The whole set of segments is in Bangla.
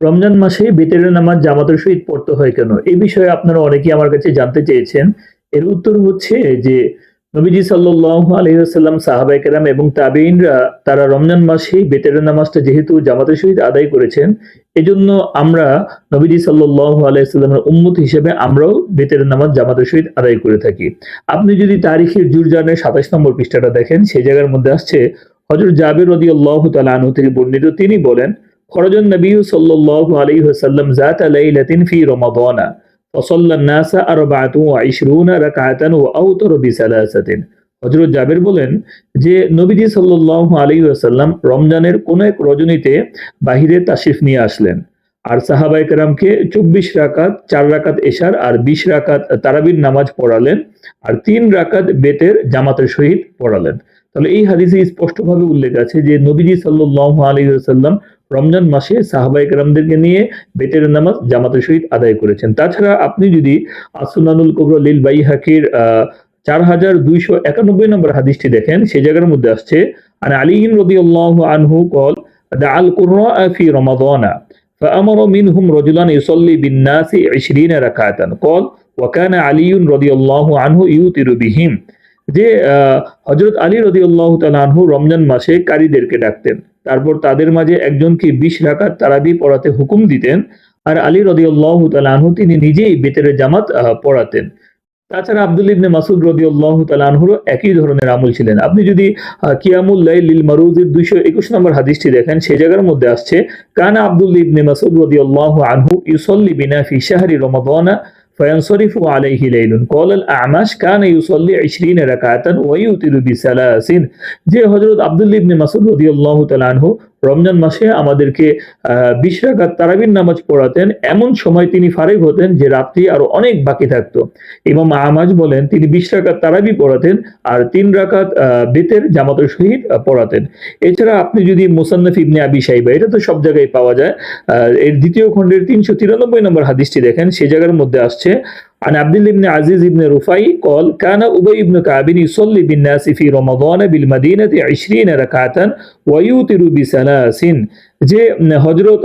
রমজান মাসে বেতের নামাজ জামাতের সহিত পড়তে হয় কেন? এই বিষয়ে আপনারা অনেকেই আমার কাছে জানতে চেয়েছেন। এর উত্তর হচ্ছে যে, নবীজি সাল্লাল্লাহু আলাইহি ওয়াসাল্লাম, সাহাবায়ে কেরাম এবং তাবেঈনরা তারা রমজান মাসে বেতের নামাজটা যেহেতু জামাতের সহিত আদায় করেছেন, এজন্য আমরা নবীজি সাল্লাল্লাহু আলাইহি সাল্লামের উম্মত হিসেবে আমরাও বেতের নামাজ জামাতের সহিত আদায় করে থাকি। আপনি যদি তারিখের জুরজানের সাতাশ নম্বর পৃষ্ঠাটা দেখেন, সেই জায়গার মধ্যে আসছে, হযরত জাবির রাদিয়াল্লাহু তাআলা আনহু থেকে বর্ণিত, তিনি বলেন خرج النبي صلى الله عليه وسلم ذات ليلة في رمضان فصلى الناس أربعة وعشرون ركعة وأوتر بثلاثة হজরত জাবের বলেন যে নবীজি সাল্লাল্লাহু আলাইহি ওয়াসাল্লাম রমজানের কোন এক রজনীতে বাহিরে তাশরিফ নিয়ে আসলেন আর সাহাবাই কেরামকে চব্বিশ রাকাত চার রাকাত এশার আর বিশ রাকাত তারাবির নামাজ পড়ালেন আর তিন রাকাত বেতের জামাতের সহিত পড়ালেন তাহলে এই হাদিসে স্পষ্টভাবে উল্লেখ আছে যে নবীজি সাল্লাল্লাহু আলাইহি ওয়াসাল্লাম রমজান মাসে সাহাবাই কেরামদেরকে নিয়ে বেতের নামাজ জামাতের সহিত আদায় করেছেন তাছাড়া আপনি যদি আসুনানুল কবর লিল বাই হাকির চার হাজার দুইশো একানব্বই নম্বর হাদিসটি দেখেন সেই জায়গার মধ্যে আসছে আর আলিহিন রদিউল্লাহ আনহু কল আল কুরআ ফি রমাদানা فأمر منهم رجلا يصلي بالناس عشرين ركعة قال وكان علي رضي الله عنه يوتر بهم যে হজরত আলী রদি আল্লাহ তালানহু রমজান মাসে কারীদেরকে ডাকতেন। তারপর তাদের মাঝে একজনকে বিশ রাকাত তারাবি পড়াতে হুকুম দিতেন আর আলী রদি আল্লাহ তালানহু তিনি নিজেই বেতের জামাত পড়াতেন। তাছাড়া আব্দুল ইবনে মাসুদ রদি আল্লাহ তালানহুর একই ধরনের আমল ছিলেন। আপনি যদি আহ, কিয়ামুল লাইল লিল মারুজের দুইশো একুশ নম্বর হাদিসটি দেখেন সেই জায়গার মধ্যে আসছে কানা আব্দুল ইবনে মাসুদ রদি আল্লাহ আনহু ইউসল্লি বিনা ফি শাহরি রমাদানা فينصرف عليه ليل قال الأعمش كان يصلي 20 ركعة ويوتر بثلاث যে হযরত আব্দুল্লাহ ইবনে মাসউদ রাদিয়াল্লাহু তাআলা আনহু রমজান মাসে আমাদেরকে বিশ রাকাত তারাবির নামাজ পড়াতেন। এমন সময় তিনি ফারেক হতেন যে রাত্রি আরও অনেক বাকি থাকতো। ইমাম আমাজ বলেন তিনি বিশ রাকাত তারাবি পড়াতেন আর তিন আহ, বেতের জামাতের সহিত পড়াতেন। এছাড়া আপনি যদি মুসান্নফ ইবনে আবি সাইবা এটা তো সব জায়গায় পাওয়া যায় এর দ্বিতীয় খণ্ডের তিনশো তিরানব্বই নম্বর হাদিসটি দেখেন সে জায়গার মধ্যে আসছে عن عبد الله بن عزيز بن رفاي قال كان أبي بن كعب يصلي بالناس في رمضان بالمدينة عشرين ركعة ويوتر بثلاث যে হজরত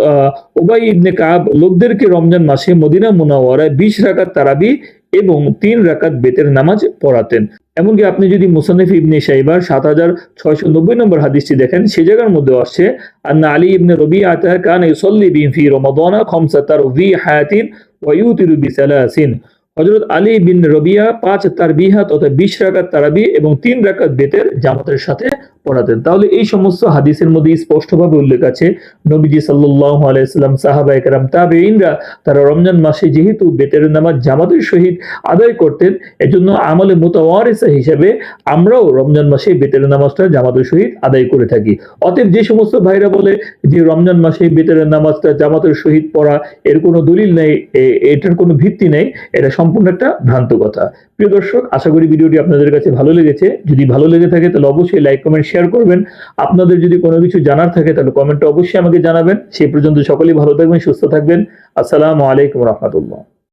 ওবাই ইবনে কাব লোকদেরকে রমজান মাসে মদিনা মুনাওয়ারায় বিশ রাকাত তারাবি এবং তিন রাকাত বেতের নামাজ পড়াতেন। এমনকি আপনি যদি মুসানিফ ইবনে সাইবার সাত হাজার ছয়শো নব্বই নম্বর হাদিসটি দেখেন, সে জায়গার মধ্যে আসছে, আন্না আলী ইবনে রবি আতা কান ইউসল্লি বিন ফি রমাদানা খমসাতার ভি হায়াতিন ওয়ায়ুতিরু বিসালাসিন। হজরত আলী বিন রবিয়া পাঁচ তার বিহা তথা বিশ রাকাত তারাবি এবং তিন রাকাত বেতের জামাতের সাথে পড়াতেন। তাহলে এই সমস্ত হাদিসের মধ্যে স্পষ্টভাবে উল্লেখ আছে, নবীজি সাল্লাল্লাহু আলাইহি সাল্লাম, সাহাবা একরাম, তাবেঈনরা তারা রমজান মাসে যেহেতু বেতের নামাজ জামাতের সহিত আদায় করতেন, এজন্য আমলে মুতাওয়ারিসা হিসেবে আমরাও রমজান মাসে বেতের নামাজটা জামাতের সহিত আদায় করে থাকি। অতএব যে সমস্ত ভাইরা বলে যে রমজান মাসে বেতের নামাজটা জামাতের সহিত পড়া, এর কোনো দলিল নেই এটার কোনো ভিত্তি নেই, এটা সম্পূর্ণ একটা ভ্রান্ত কথা। প্রিয় দর্শক, আশা করি ভিডিওটি আপনাদের কাছে ভালো লেগেছে। যদি ভালো লেগে থাকে তাহলে অবশ্যই লাইক কমেন্ট শেয়ার করবেন। আপনাদের যদি কোনো কিছু জানার থাকে, তাহলে কমেন্টে অবশ্যই আমাকে জানাবেন। সেই পর্যন্ত সকলেই ভালো থাকবেন, সুস্থ থাকবেন। আসসালামু আলাইকুম রহমতুল্লাহ।